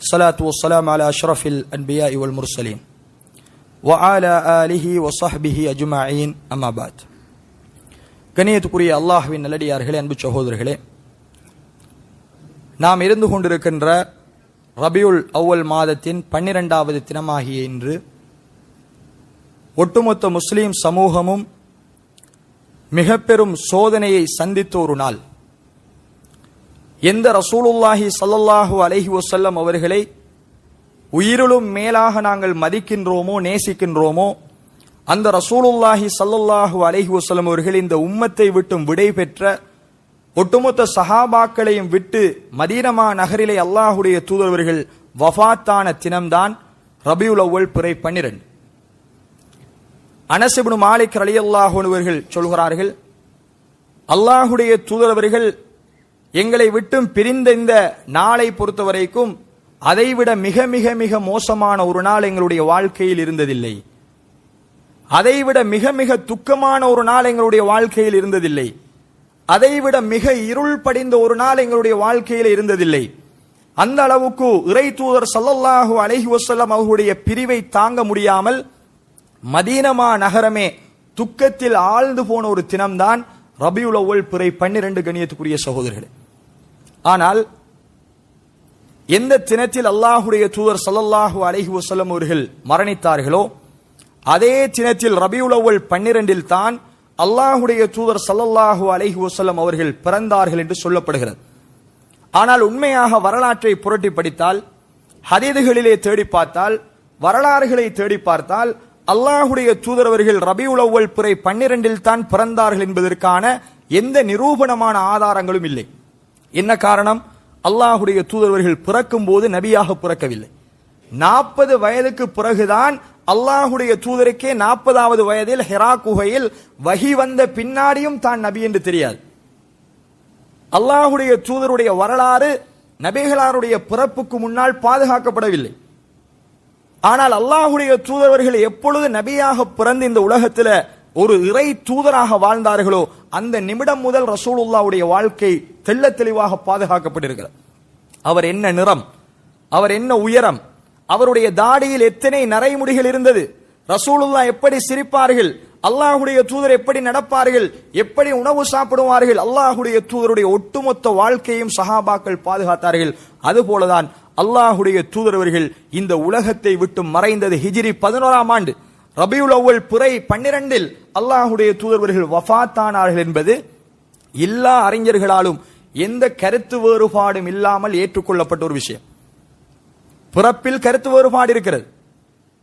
الصلاة والسلام على أشرف الأنبياء والمرسلين وعلى آله وصحبه أجمعين أما بعد கணியத்துக்குரிய அல்லாஹ்வின் நல்லடியார்களே அன்பு சகோதரர்களே நாம் இருந்து கொண்டிருக்கின்ற ரபியுல் அவ்வல் மாதத்தின் பன்னிரெண்டாவது தினமாகிய இன்று ஒட்டுமொத்த முஸ்லிம் சமூகமும் மிக பெரும் சோதனையை சந்தித்த ஒரு நாள் எந்த ரசூலுல்லாஹி சல்லல்லாஹு அலஹி வசல்லம் அவர்களை உயிரிலும் மேலாக நாங்கள் மதிக்கின்றோமோ நேசிக்கின்றோமோ அந்த ரசூலுல்லாஹி சல்லல்லாஹு அலஹி வசல்லம் அவர்கள் இந்த உம்மத்தை விட்டும் விடை பெற்ற ஒட்டுமொத்த சஹாபாக்களையும் விட்டு மதீனமா நகரிலே அல்லாஹுடைய தூதரவர்கள் வஃபாத்தான தினம்தான் ரபியுல் அவ்வல் பிறை பன்னிரண்டு. அனசிபுன் மாலிக் ரலியல்லாஹு அவர்கள் சொல்கிறார்கள் அல்லாஹுடைய தூதரவர்கள் எங்களை விட்டும் பிரிந்த இந்த நாளை பொறுத்தவரைக்கும் அதைவிட மிக மிக மிக மோசமான ஒரு நாள் எங்களுடைய வாழ்க்கையில் இருந்ததில்லை. அதைவிட மிக மிக துக்கமான ஒரு நாள் எங்களுடைய வாழ்க்கையில் இருந்ததில்லை. அதைவிட மிக இருள் படிந்த ஒரு நாள் எங்களுடைய வாழ்க்கையில் இருந்ததில்லை. அந்த அளவுக்கு இறை தூதர் சல்லல்லாஹு அலஹி வசல்லம் அவர்களுடைய பிரிவை தாங்க முடியாமல் மதீனமா நகரமே துக்கத்தில் ஆழ்ந்து போன ஒரு தினம்தான் ரபியுலவல் பிறை பன்னிரண்டு கணியத்துக்குரிய சகோதரர்களே. ஆனால் எந்த தினத்தில் அல்லாஹுடைய தூதர் சல்லல்லாஹு அலஹி வசல்லம் அவர்கள் மரணித்தார்களோ அதே தினத்தில் ரபியுலவல் பன்னிரண்டில் தான் அல்லாஹுடைய தூதர் சல்லல்லாஹு அலஹி வசல்லம் அவர்கள் பிறந்தார்கள் என்று சொல்லப்படுகிறது. ஆனால் உண்மையாக வரலாற்றை புரட்டி படித்தால் ஹதீதுகளிலே தேடி பார்த்தால் வரலாறுகளை தேடி பார்த்தால் அல்லாஹுடைய தூதரவர்கள் அவர்கள் ரபியுல் பிறை பன்னிரண்டில் தான் பிறந்தார்கள் என்பதற்கான எந்த நிரூபணமான ஆதாரங்களும் இல்லை. என்ன காரணம்? அல்லாஹுடைய தூதர்வர்கள் பிறக்கும் போது நபியாக பிறக்கவில்லை. நாற்பது வயதுக்கு பிறகுதான் அல்லாஹுடைய தூதருக்கே நாற்பதாவது வயதில் ஹெரா குகையில் வகி வந்த பின்னாடியும் தான் நபி என்று தெரியாது. அல்லாஹுடைய தூதருடைய வரலாறு நபிகளாருடைய பிறப்புக்கு முன்னால் பாதுகாக்கப்படவில்லை. ஆனால் அல்லாஹுடைய தூதரவர்கள் எப்பொழுது நபியாக பிறந்து இந்த உலகத்துல ஒரு இறை தூதராக வாழ்ந்தார்களோ அந்த நிமிடம் முதல் ரசூலுல்லாவுடைய வாழ்க்கை தெள்ள தெளிவாக பாதுகாக்கப்பட்டிருக்கிறது. அவர் என்ன நிறம்? அவர் என்ன உயரம்? அவருடைய தாடியில் எத்தனை நரைமுடிகள் இருந்தது? ரசூலுல்லா எப்படி சிரிப்பார்கள்? அல்லாஹுடைய தூதர் எப்படி நடப்பார்கள்? எப்படி உணவு சாப்பிடுவார்கள்? அல்லாஹுடைய தூதருடைய ஒட்டுமொத்த வாழ்க்கையும் சஹாபாக்கள் பாதுகாத்தார்கள். அதுபோலதான் அல்லாஹுடைய தூதரவர்கள் இந்த உலகத்தை விட்டு மறைந்தது ஹிஜ்ரி பதினோராம் ஆண்டு. ரபியுல் அவ்வல் புரை பன்னிரண்டில் அல்லாஹுடைய தூதர்வர்கள் வஃபாத்தானார்கள் என்பது எல்லா அறிஞர்களாலும் எந்த கருத்து வேறுபாடும் இல்லாமல் ஏற்றுக்கொள்ளப்பட்ட ஒரு விஷயம். பிறப்பில் கருத்து வேறுபாடு இருக்கிறது.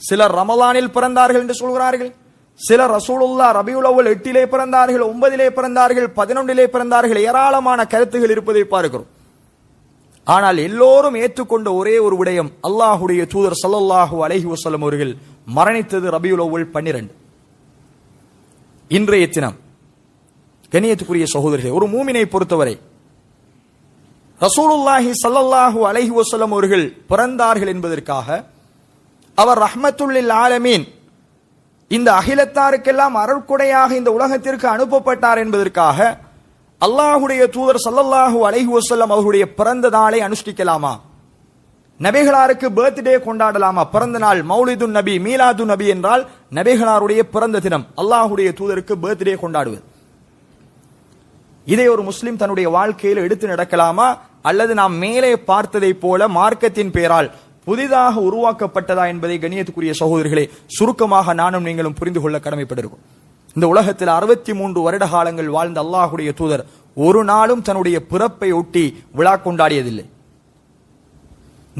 சிலர் ரமலானில் பிறந்தார்கள் என்று சொல்கிறார்கள். சிலர் ரசூலுல்லா ரபியுல் அவ்வல் எட்டிலே பிறந்தார்கள் ஒன்பதிலே பிறந்தார்கள் பதினொன்றிலே பிறந்தார்கள் ஏராளமான கருத்துகள் இருப்பதை பார்க்கிறோம். ஆனால் எல்லோரும் ஏற்றுக்கொண்ட ஒரே ஒரு விடயம் அல்லாஹுடைய தூதர் சல்லல்லாஹு அலஹி வசலம் அவர்கள் மரணித்தது ரபியுல் பன்னிரண்டு. இன்றைய தினம் கணியத்துக்குரிய சகோதரர்களே ஒரு மூமினை பொறுத்தவரை ரசூலுல்லாஹி சல்லல்லாஹு அலஹி வஸல்லம் அவர்கள் பிறந்தார்கள் என்பதற்காக அவர் ரஹ்மத்துல்லில் ஆலமீன் இந்த அகிலத்தாருக்கெல்லாம் அருள்குடையாக இந்த உலகத்திற்கு அனுப்பப்பட்டார் என்பதற்காக அல்லாஹுடைய தூதர் சல்லல்லாஹு அலஹி வசல்லம் அவர்களுடைய பிறந்த நாளை அனுஷ்டிக்கலாமா? நபிகளாருக்கு பர்த்டே கொண்டாடலாமா? பிறந்த நாள் மௌலிது நபி மீலாது நபி என்றால் நபிகளாருடைய பிறந்த தினம். அல்லாஹுடைய தூதருக்கு பர்த்டே கொண்டாடுவது. இதை ஒரு முஸ்லிம் தன்னுடைய வாழ்க்கையில் எடுத்து நடக்கலாமா? அல்லது நாம் மேலே பார்த்ததை போல மார்க்கத்தின் பெயரால் புதிதாக உருவாக்கப்பட்டதா என்பதை கணியத்துக்குரிய சகோதரிகளே சுருக்கமாக நானும் நீங்களும் புரிந்து கொள்ள கடமைப்பட்டிருக்கும். இந்த உலகத்தில் அறுபத்தி மூன்று வருட காலங்கள் வாழ்ந்த அல்லாஹுடைய தூதர் ஒரு நாளும் தன்னுடைய பிறப்பை ஒட்டி விழா கொண்டாடியதில்லை.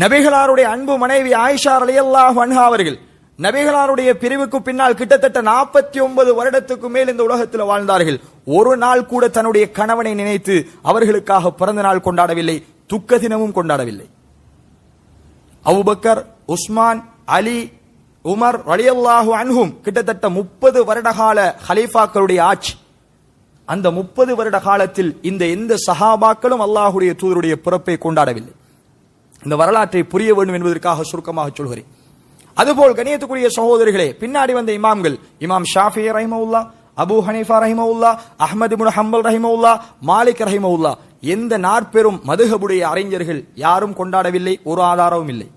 நபிகளாருடைய அன்பு மனைவி ஆயிஷா அலியல்லாஹ் அன்ஹா அவர்கள் நபிகளாருடைய பிரிவுக்கு பின்னால் கிட்டத்தட்ட நாற்பத்தி ஒன்பது வருடத்துக்கு மேல் இந்த உலகத்தில் வாழ்ந்தார்கள். ஒரு நாள் கூட தன்னுடைய கணவனை நினைத்து அவர்களுக்காக பிறந்த நாள் கொண்டாடவில்லை துக்க தினமும் கொண்டாடவில்லை. Abu Bakr Usman Ali Umar அலியல்லாஹு அன்ஹும் கிட்டத்தட்ட முப்பது வருடகால ஹலீஃபாக்களுடைய ஆட்சி. அந்த முப்பது வருட காலத்தில் இந்த எந்த சஹாபாக்களும் அல்லாஹுடைய தூதருடைய பிறப்பை கொண்டாடவில்லை. இந்த வரலாற்றை புரிய வேண்டும் என்பதற்காக சுருக்கமாக சொல்கிறேன். அதுபோல் கணியத்துக்குரிய சகோதரிகளே பின்னாடி வந்த இமாம்கள் இமாம் ஷாஃபி ரஹிமவுல்லா அபு ஹனீஃபா ரஹிமவுல்லா அஹமது முன் ஹம்பல் ரஹிமவுல்லா மாலிக் ரஹிமவுல்லா எந்த நாற்பெரும் மதுகபுடைய அறிஞர்கள் யாரும் கொண்டாடவில்லை ஒரு ஆதாரமும் இல்லை.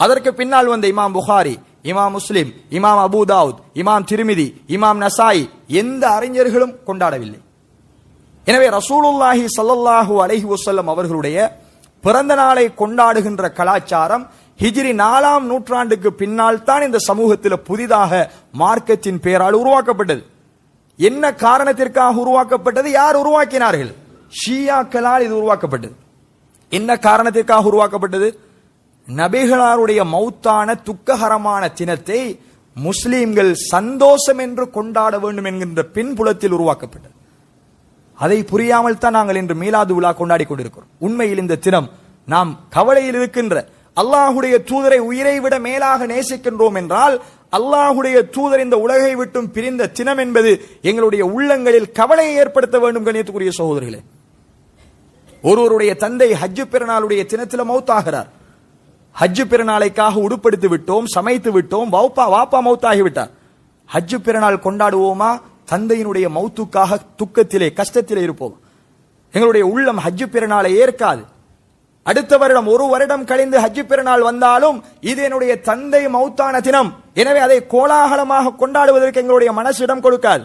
அதற்கு பின்னால் வந்த இமாம் புகாரி இமாம் முஸ்லிம் இமாம் அபு தாவுத் இமாம் திருமிதி இமாம் நசாய் எந்த அறிஞர்களும் கொண்டாடவில்லை. எனவே ரசூலுல்லாஹி சல்லல்லாஹு அலஹி வசல்லம் அவர்களுடைய பிறந்த நாளை கொண்டாடுகின்ற கலாச்சாரம் ஹிஜிரி நாலாம் நூற்றாண்டுக்கு பின்னால் தான் இந்த சமூகத்தில் புதிதாக மார்க்கத்தின் பெயரால் உருவாக்கப்பட்டது. என்ன காரணத்திற்காக உருவாக்கப்பட்டது? யார் உருவாக்கினார்கள்? ஷியாக்களால் இது உருவாக்கப்பட்டது. என்ன காரணத்திற்காக உருவாக்கப்பட்டது? நபிகளாருடைய மௌத்தான துக்ககரமான தினத்தை முஸ்லீம்கள் சந்தோஷம் என்று கொண்டாட வேண்டும் என்கின்ற பின்புலத்தில் உருவாக்கப்பட்டது. அதை புரியாமல் தான் நாங்கள் இன்று மீலாது விழா கொண்டாடி கொண்டிருக்கிறோம். உண்மையில் இந்த தினம் நாம் கவலையில் இருக்கின்ற அல்லாஹுடைய தூதரை உயிரை விட மேலாக நேசிக்கின்றோம் என்றால் அல்லாஹுடைய தூதர் இந்த உலகை விட்டும் பிரிந்த தினம் என்பது எங்களுடைய உள்ளங்களில் கவலையை ஏற்படுத்த வேண்டும் கணியத்துக்குரிய சகோதரிகளே. ஒருவருடைய தந்தை ஹஜ்ஜு பெருநாளுடைய தினத்தில் மௌத்தாகிறார். ஹஜ்ஜு பெருநாளைக்காக உடுப்படுத்தி விட்டோம் சமைத்து விட்டோம் வாப்பா வாப்பா மௌத்தாகி விட்டார். ஹஜ்ஜு பெருநாள் கொண்டாடுவோமா? தந்தையினுடைய மௌத்துக்காக துக்கத்திலே கஷ்டத்திலே இருப்போம். எங்களுடைய உள்ளம் ஹஜ்ஜு பெருநாளை ஏற்காது. அடுத்த வருடம் ஒரு வருடம் கழிந்து ஹஜ்ஜு பெருநாள் வந்தாலும் இது என்னுடைய தந்தை மௌத்தான தினம். எனவே அதை கோலாகலமாக கொண்டாடுவதற்கு எங்களுடைய மனசு இடம் கொடுக்காது.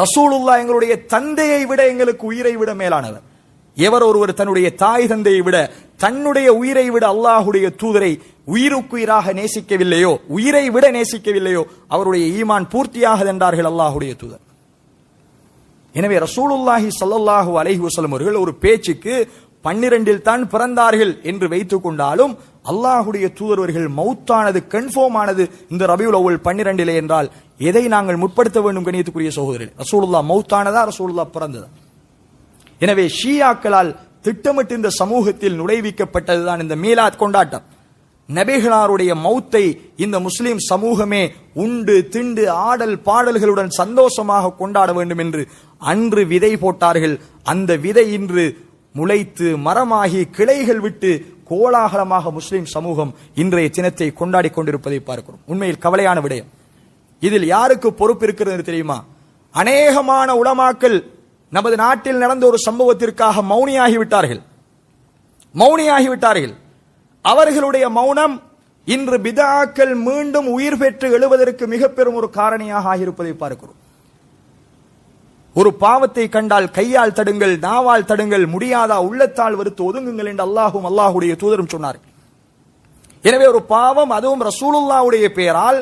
ரசூலுல்லா எங்களுடைய தந்தையை விட எங்களுக்கு உயிரை விட மேலானவர். எவர் ஒருவர் தன்னுடைய தாய் தந்தையை விட தன்னுடைய உயிரை விட அல்லாஹுடைய தூதரை உயிருக்குயிராக நேசிக்கவில்லையோ உயிரை விட நேசிக்கவில்லையோ அவருடைய ஈமான் பூர்த்தியாக என்றார்கள் அல்லாஹுடைய தூதர். எனவே ரசூலுல்லாஹி ஸல்லல்லாஹு அலஹி வசலம் அவர்கள் ஒரு பேச்சுக்கு பன்னிரண்டில் தான் பிறந்தார்கள் என்று வைத்துக் கொண்டாலும் அல்லாஹுடைய தூதர்வர்கள் மௌத்தானது கன்ஃபார்ம் ஆனது இந்த ரபியுல் அவ்வல் பன்னிரண்டிலே என்றால் எதை நாங்கள் முற்படுத்த வேண்டும் கணியத்துக்குரிய சகோதரர்கள்? ரசூலுல்லா மௌத்தானதா? ரசூலுல்லா பிறந்ததா? எனவே ஷியாக்களால் திட்டமிட்டு இந்த சமூகத்தில் நுழைவிக்கப்பட்டதுதான் இந்த மீலாத் கொண்டாட்டம். நபிகளாருடைய மௌத்தை இந்த முஸ்லிம் சமூகமே உண்டு திண்டு ஆடல் பாடல்களுடன் சந்தோஷமாக கொண்டாட வேண்டும் என்று அன்று விதை போட்டார்கள். அந்த விதை இன்று முளைத்து மரமாகி கிளைகள் விட்டு கோலாகலமாக முஸ்லிம் சமூகம் இன்றைய தினத்தை கொண்டாடி கொண்டிருப்பதை பார்க்கிறோம். உண்மையில் கவலையான விடயம். இதில் யாருக்கு பொறுப்பு இருக்கிறது தெரியுமா? அநேகமான உளமாக்கல் நமது நாட்டில் நடந்த ஒரு சம்பவத்திற்காக மௌனியாகி விட்டார்கள் மௌனியாகி விட்டார்கள் அவர்களுடைய மௌனம் இன்று பிதாக்கள் மீண்டும் உயிர் பெற்று எழுவதற்கு மிக பெரும் ஒரு காரணியாக ஆகியிருப்பதை பார்க்கிறோம். ஒரு பாவத்தை கண்டால் கையால் தடுங்கள் நாவால் தடுங்கள் முடியாதா உள்ளத்தால் வருத்து ஒதுங்குங்கள் என்று அல்லாஹும் அல்லாஹுடைய தூதரும் சொன்னார்கள். எனவே ஒரு பாவம் அதுவும் ரசூலுல்லாவுடைய பெயரால்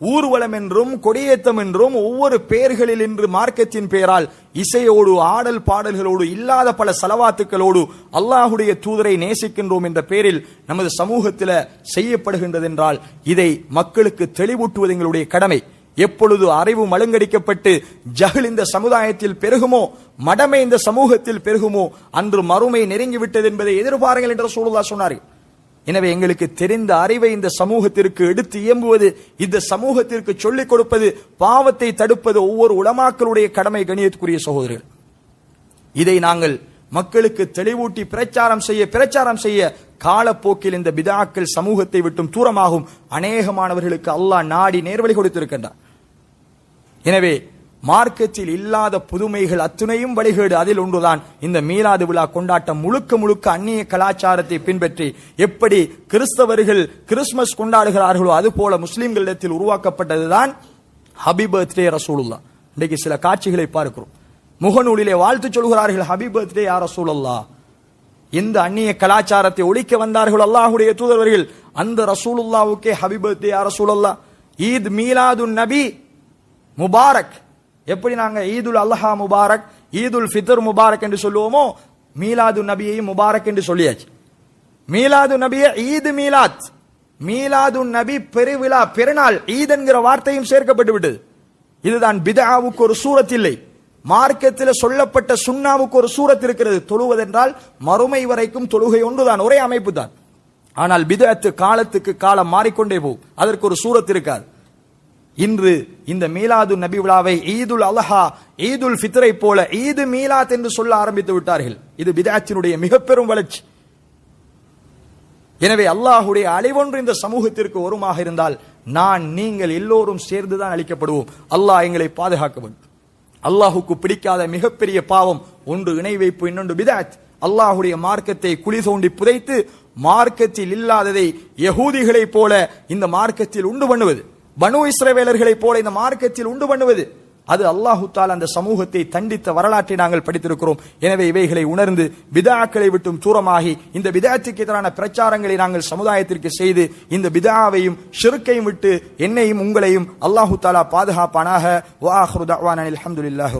ஊர்வலம் என்றும் கொடியேத்தம் என்றும் ஒவ்வொரு பெயர்களில் இன்று மார்க்கத்தின் பெயரால் இசையோடு ஆடல் பாடல்களோடு இல்லாத பல செலவாத்துக்களோடு அல்லாஹுடைய தூதரை நேசிக்கின்றோம் என்ற பெயரில் நமது சமூகத்தில் செய்யப்படுகின்றது என்றால் இதை மக்களுக்கு தெளிவூட்டுவது எங்களுடைய கடமை. எப்பொழுது அறிவு மழுங்கடிக்கப்பட்டு ஜஹில் இந்த சமுதாயத்தில் பெருகுமோ மடமை இந்த சமூகத்தில் பெருகுமோ அன்று மறுமை நெருங்கிவிட்டது என்பதை எதிர்பாருங்கள் என்று சூழலா சொன்னார்கள். எனவே எங்களுக்கு தெரிந்த அறிவை இந்த சமூகத்திற்கு எடுத்து இயம்புவது இந்த சமூகத்திற்கு சொல்லிக் கொடுப்பது பாவத்தை தடுப்பது ஒவ்வொரு உலமாக்களுடைய கடமை கணியத்துக்குரிய சகோதரர்கள். இதை நாங்கள் மக்களுக்கு தெளிவூட்டி பிரச்சாரம் செய்ய பிரச்சாரம் செய்ய காலப்போக்கில் இந்த பிதாக்கள் சமூகத்தை விட்டும் தூரமாகும். அநேகமானவர்களுக்கு அல்லாஹ் நாடி நேர்வழி கொடுத்திருக்கின்றார் எனவே மார்க்கத்தில் இல்லாத புதுமைகள் அத்துணையும் வழிகேடு. அதில் ஒன்றுதான். இந்த மீலாது விழா கொண்டாட்டம் முழுக்க முழுக்க அந்நிய கலாச்சாரத்தை பின்பற்றி எப்படி கிறிஸ்தவர்கள் கிறிஸ்துமஸ் கொண்டாடுகிறார்களோ அதுபோல முஸ்லிம்களிடத்தில் உருவாக்கப்பட்டதுதான் ஹபி பர்த்டே ரசூலுல்லா இன்றைக்கு சில காட்சிகளை பார்க்கிறோம். முகநூலிலே வாழ்த்து சொல்கிறார்கள் ஹபி பர்த்டே யார் ரசூலுல்லா எந்த அந்நிய கலாச்சாரத்தை ஒழிக்க வந்தார்கள் அல்லாஹுடைய தூதர்வர்கள் அந்த ரசூலுல்லாவுக்கே ஹபி பர்த்டே யார் ரசூலுல்லா ஈத் மீலாது நபி முபாரக். எப்படி நாங்க ஈதுல் அல்லஹா முபாரக் ஈதுல் ஃபித்ர் முபாரக் என்று சொல்லுவோமோ மீலாது நபியையும் முபாரக் என்று சொல்லியாச்சு. மீலாது நபிய ஈது மீலாத். மீலாது நபி பெருவிழா பெருநாள் ஈத் என்கிற வார்த்தையும் சேர்க்கப்பட்டு விட்டது. இதுதான் பிதாவுக்கு ஒரு சூரத் இல்லை மார்க்கத்தில் சொல்லப்பட்ட சுண்ணாவுக்கு ஒரு சூரத் இருக்கிறது. தொழுவதென்றால் மறுமை வரைக்கும் தொழுகை ஒன்றுதான் ஒரே அமைப்பு தான் ஆனால் பிதத்து காலத்துக்கு காலம் மாறிக்கொண்டே போகும். அதற்கு ஒரு சூரத் இருக்காது. இன்று இந்த மீலாது நபி விழாவை ஈதுல் அலஹா ஈதுல் ஃபித்ரை போல ஈது மீலாத் என்று சொல்ல ஆரம்பித்து விட்டார்கள். இது பிதாச்சினுடைய மிக பெரும் வளர்ச்சி. எனவே அல்லாஹுடைய அழிவொன்று இந்த சமூகத்திற்கு வருமாக இருந்தால் நான் நீங்கள் எல்லோரும் சேர்ந்துதான் அளிக்கப்படுவோம் அல்லாஹ் எங்களை பாதுகாக்க வேண்டும். அல்லாஹுக்கு பிடிக்காத மிகப்பெரிய பாவம் ஒன்று இணை வைப்பு இன்னொன்று பிதாத். அல்லாஹுடைய மார்க்கத்தை குழி தோண்டி புதைத்து மார்க்கத்தில் இல்லாததை யகூதிகளைப் போல இந்த மார்க்கத்தில் உண்டு பண்ணுவது. பனு இஸ்ரவேலர்களைப் போல இந்த மார்க்கத்தில் உண்டு பண்ணுவது. அது அல்லாஹு அந்த சமூகத்தை தண்டித்த வரலாற்றை நாங்கள் படித்திருக்கிறோம். எனவே இவைகளை உணர்ந்து பிதாக்களை விட்டும் தூரமாகி இந்த பிதாத்துக்கு எதிரான பிரச்சாரங்களை நாங்கள் சமுதாயத்திற்கு செய்து இந்த பிதாவையும் ஷிருக்கையும் விட்டு என்னையும் உங்களையும் அல்லாஹு தாலா பாதுகாப்பானாக. வாஹ்ரு அலமதுல்லாஹ் அல்ஹம்துலில்லாஹி